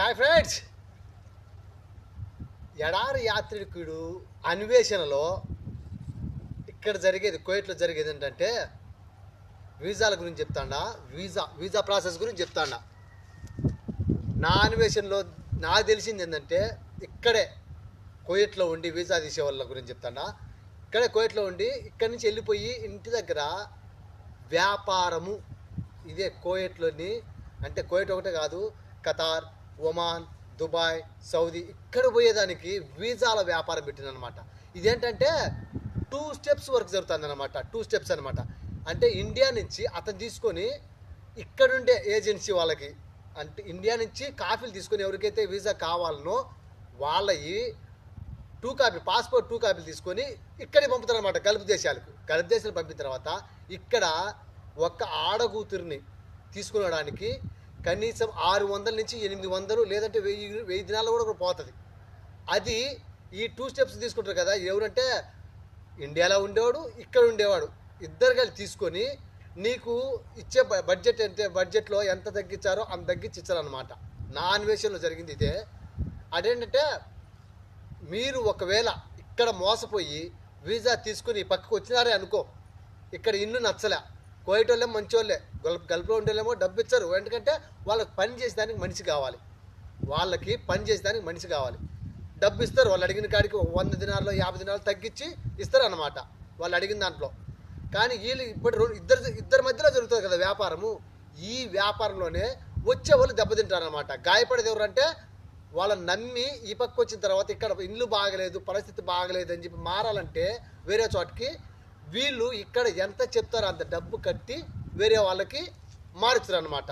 Hi friends ఎడారి యాత్రికుడు అన్వేషణలో ఇక్కడ జరిగేది కోయట్లో జరిగేది ఏంటంటే వీసాల గురించి చెప్తాడా వీసా వీసా ప్రాసెస్ గురించి చెప్తాడా. నా అన్వేషణలో నాకు తెలిసింది ఏంటంటే ఇక్కడే కోయట్లో ఉండి వీసా తీసే వాళ్ళ గురించి చెప్తాడా. ఇక్కడే కోయట్లో ఉండి ఇక్కడి నుంచి వెళ్ళిపోయి ఇంటి దగ్గర వ్యాపారము ఇదే కోయట్లోని అంటే కోయట్ ఒకటే కాదు ఖతార్ ఒమాన్ దుబాయ్ సౌదీ ఇక్కడ పోయేదానికి వీసాల వ్యాపారం పెట్టిందనమాట ఇదేంటంటే టూ స్టెప్స్ వరకు జరుగుతుంది అనమాట టూ స్టెప్స్ అనమాట అంటే ఇండియా నుంచి అతను తీసుకొని ఇక్కడుండే ఏజెన్సీ వాళ్ళకి అంటే ఇండియా నుంచి కాపీలు తీసుకొని ఎవరికైతే వీసా కావాలనో వాళ్ళవి టూ కాపీ పాస్పోర్ట్ టూ కాపీలు తీసుకొని ఇక్కడే పంపుతారనమాట గల్ఫ్ దేశాలకు. గల్ఫ్ దేశాలకు పంపిన తర్వాత ఇక్కడ ఒక్క ఆడకూతురిని తీసుకునడానికి కనీసం ఆరు వందల నుంచి ఎనిమిది వందలు లేదంటే వెయ్యి వెయ్యి దినాలు కూడా పోతుంది. అది ఈ టూ స్టెప్స్ తీసుకుంటారు కదా ఎవరంటే ఇండియాలో ఉండేవాడు ఇక్కడ ఉండేవాడు. ఇద్దరు కలిసి తీసుకొని నీకు ఇచ్చే బడ్జెట్ అంటే బడ్జెట్లో ఎంత తగ్గించారో అంత తగ్గించి ఇచ్చారనమాట నా అన్వేషణలో జరిగింది ఇదే. అదేంటంటే మీరు ఒకవేళ ఇక్కడ మోసపోయి వీసా తీసుకుని పక్కకు వచ్చినారే అనుకో ఇక్కడ ఇల్లు నచ్చలే. కోయటోళ్ళే మంచోళ్ళే. గల్ఫ్ గల్ఫ్లో ఉండేళ్ళేమో డబ్బు ఇచ్చారు. ఎందుకంటే వాళ్ళకి పని చేసేదానికి మనిషి కావాలి. వాళ్ళకి పని చేసేదానికి మనిషి కావాలి. డబ్బు ఇస్తారు. వాళ్ళు అడిగిన కాడికి వంద దినాల్లో యాభై దినాలు తగ్గించి ఇస్తారు అనమాట వాళ్ళు అడిగిన దాంట్లో. కానీ వీళ్ళు ఇప్పుడు రెండు- ఇద్దరు ఇద్దరి మధ్యలో జరుగుతుంది కదా వ్యాపారము. ఈ వ్యాపారంలోనే వచ్చే వాళ్ళు దెబ్బతింటారనమాట గాయపడేది ఎవరంటే వాళ్ళని నమ్మి ఈ పక్క వచ్చిన తర్వాత ఇక్కడ ఇల్లు బాగలేదు పరిస్థితి బాగలేదు అని చెప్పి మారాలంటే వేరే చోటకి వీళ్ళు ఇక్కడ ఎంత చెప్తారో అంత డబ్బు కట్టి వేరే వాళ్ళకి మారుస్తారు అనమాట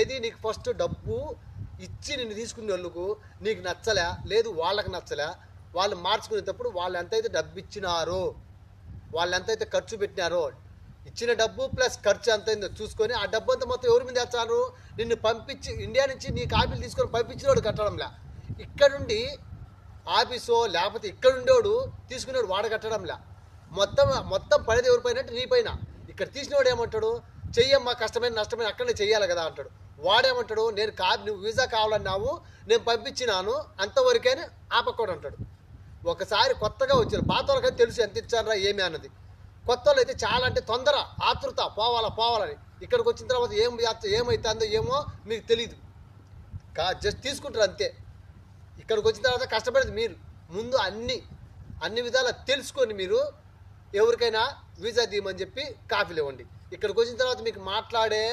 ఏది నీకు ఫస్ట్ డబ్బు ఇచ్చి నిన్ను తీసుకునే వాళ్ళకు నీకు నచ్చలే లేదు వాళ్ళకి నచ్చలే వాళ్ళు మార్చుకునేటప్పుడు వాళ్ళు ఎంతైతే డబ్బు ఇచ్చినారో వాళ్ళు ఎంతైతే ఖర్చు పెట్టినారో ఇచ్చిన డబ్బు ప్లస్ ఖర్చు ఎంత అయిందో చూసుకొని ఆ డబ్బు అంతా మొత్తం ఎవరి మీద వేస్తారు? నిన్ను పంపించి ఇండియా నుంచి నీ కాపీలు తీసుకొని పంపించినోడు కట్టడంలే. ఇక్కడుండి ఆఫీసో లేకపోతే ఇక్కడ ఉండేవాడు తీసుకునేవాడు వాడు కట్టడంలే. మొత్తం మొత్తం పడేది ఎవరి పైన అంటే నీ పైన. ఇక్కడ తీసినవాడు ఏమంటాడు? చెయ్యమ్మా కష్టమైన నష్టమైన అక్కడనే చెయ్యాలి కదా అంటాడు. వాడేమంటాడు? నేను కా నువ్వు వీసా కావాలన్నావు నేను పంపించినాను అంతవరకే ఆపకూడదు అంటాడు. ఒకసారి కొత్తగా వచ్చారు పాత వాళ్ళకైతే తెలుసు ఎంత ఇచ్చారా ఏమి అన్నది. కొత్త వాళ్ళు అయితే చాలా అంటే తొందర ఆతృత పోవాలా పోవాలని. ఇక్కడికి వచ్చిన తర్వాత ఏం ఏమవుతుందో ఏమో మీకు తెలియదు కా జస్ట్ తీసుకుంటారు అంతే. ఇక్కడికి వచ్చిన తర్వాత కష్టపడేది మీరు. ముందు అన్ని అన్ని విధాలా తెలుసుకొని మీరు ఎవరికైనా వీసా తీయమని చెప్పి కాఫీలు ఇవ్వండి. ఇక్కడికి వచ్చిన తర్వాత మీకు మాట్లాడే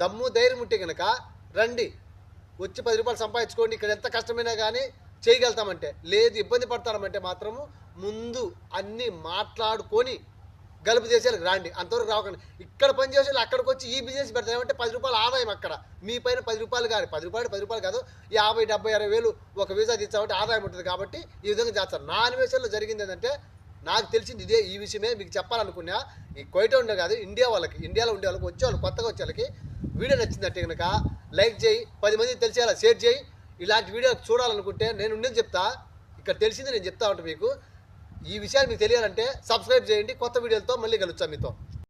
దమ్ము ధైర్యం ఉంటే కనుక రండి. వచ్చి పది రూపాయలు సంపాదించుకోండి. ఇక్కడ ఎంత కష్టమైనా కానీ చేయగలుగుతామంటే లేదు ఇబ్బంది పడతామంటే మాత్రము ముందు అన్నీ మాట్లాడుకొని గలుపు దేశాలకు రాండి. అంతవరకు రాకండి ఇక్కడ పని చేసే వాళ్ళు అక్కడికి వచ్చి ఈ బిజినెస్ పెడతామంటే పది రూపాయలు ఆదాయం అక్కడ. మీ పైన పది రూపాయలు కాదు. పది రూపాయలు పది రూపాయలు కాదు. యాభై డెబ్బై అరవై వేలు ఒక వీసా తీస్తామంటే ఆదాయం ఉంటుంది కాబట్టి ఈ విధంగా చేస్తారు. నా అన్వేషణలో జరిగింది ఏంటంటే నాకు తెలిసింది ఇదే ఈ విషయమే. మీకు చెప్పాలనుకున్నా ఈ కోయట ఉండే కాదు ఇండియా వాళ్ళకి ఇండియాలో ఉండే వాళ్ళకి వచ్చే వాళ్ళు కొత్తగా వచ్చే వాళ్ళకి వీడియో నచ్చిందంటే కనుక లైక్ చేయి పది మందికి తెలిసేలా షేర్ చేయి. ఇలాంటి వీడియో చూడాలనుకుంటే నేను ఉండేది చెప్తా. ఇక్కడ తెలిసింది నేను చెప్తా ఉంటాను మీకు. ఈ విషయాలు మీకు తెలియాలంటే సబ్స్క్రైబ్ చేయండి. కొత్త వీడియోలతో మళ్ళీ కలుస్తాను మీతో.